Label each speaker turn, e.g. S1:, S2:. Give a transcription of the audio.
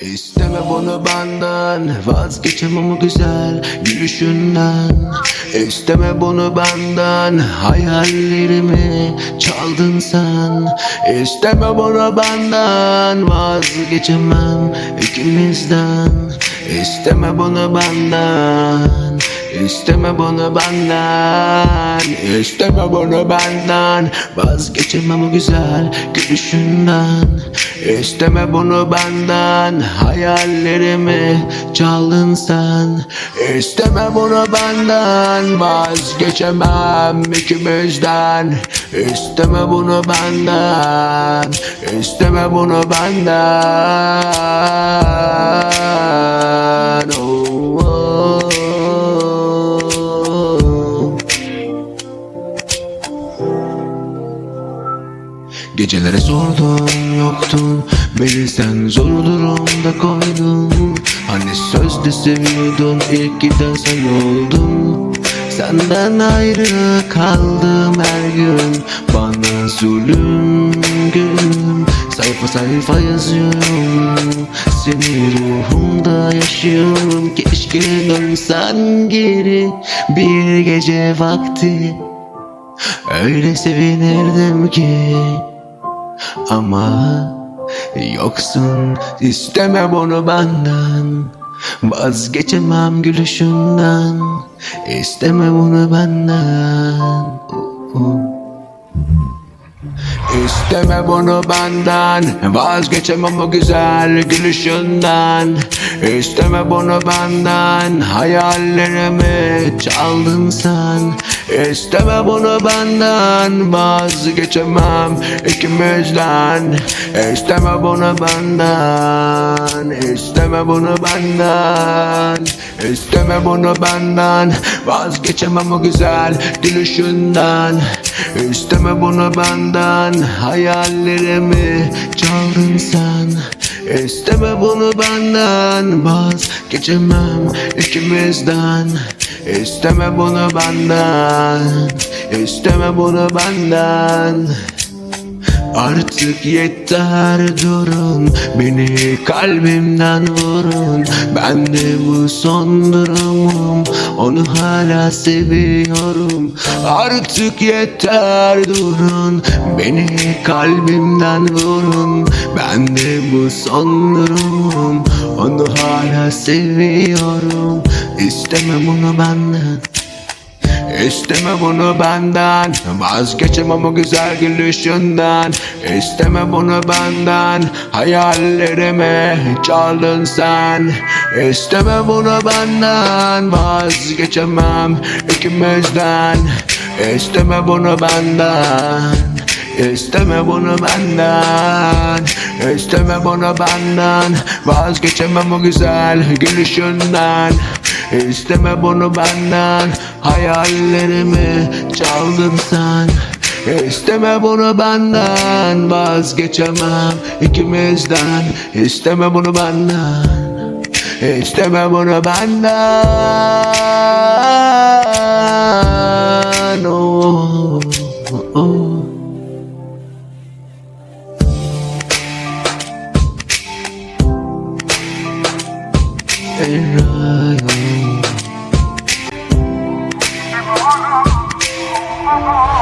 S1: İsteme bunu benden Vazgeçemem o güzel gülüşünden. İsteme bunu benden Hayallerimi çaldın sen. İsteme bunu benden Vazgeçemem ikimizden. İsteme bunu benden İsteme bunu benden İsteme bunu benden. Vazgeçemem o güzel gülüşünden. İsteme bunu benden Hayallerimi çaldın sen. İsteme bunu benden Vazgeçemem ikimizden. İsteme bunu benden İsteme bunu benden Gecelere sordum yoktun. Beni sen zor durumda koydun. Hani sözde seviyordun ilk giden sen oldun. Senden ayrı kaldım her gün. Bana zulüm gülüm Sayfa sayfa yazıyorum. Seni ruhumda yaşıyorum. Keşke dönsen geri Bir gece vakti. Öyle sevinirdim ki ama yoksun isteme bunu benden. Vazgeçemem gülüşünden İsteme bunu benden. İsteme bunu benden Vazgeçemem o güzel gülüşünden. İsteme bunu benden Hayallerimi çaldın sen İsteme bunu benden Vazgeçemem ikimizden. İsteme bunu benden İsteme bunu benden. İsteme bunu benden Vazgeçemem o güzel gülüşünden. İsteme bunu benden Hayallerimi çaldın sen. İsteme bunu benden Vazgeçemem ikimizden İsteme bunu benden İsteme bunu benden. Artık yeter durun Beni kalbimden vurun. Ben de bu son durumum Onu hala seviyorum. Artık yeter durun Beni kalbimden vurun Ben de bu durumum Onu hala seviyorum. İstemem onu benden İsteme bunu benden. Vazgeçemem o güzel gülüşünden İsteme bunu benden Hayallerimi çaldın sen. İsteme bunu benden Vazgeçemem ikimizden. İsteme bunu benden İsteme bunu benden İsteme bunu benden Vazgeçemem o güzel gülüşünden. İsteme bunu benden Hayallerimi çaldın sen. İsteme bunu benden Vazgeçemem ikimizden. İsteme bunu benden İsteme bunu benden rơi Thank you.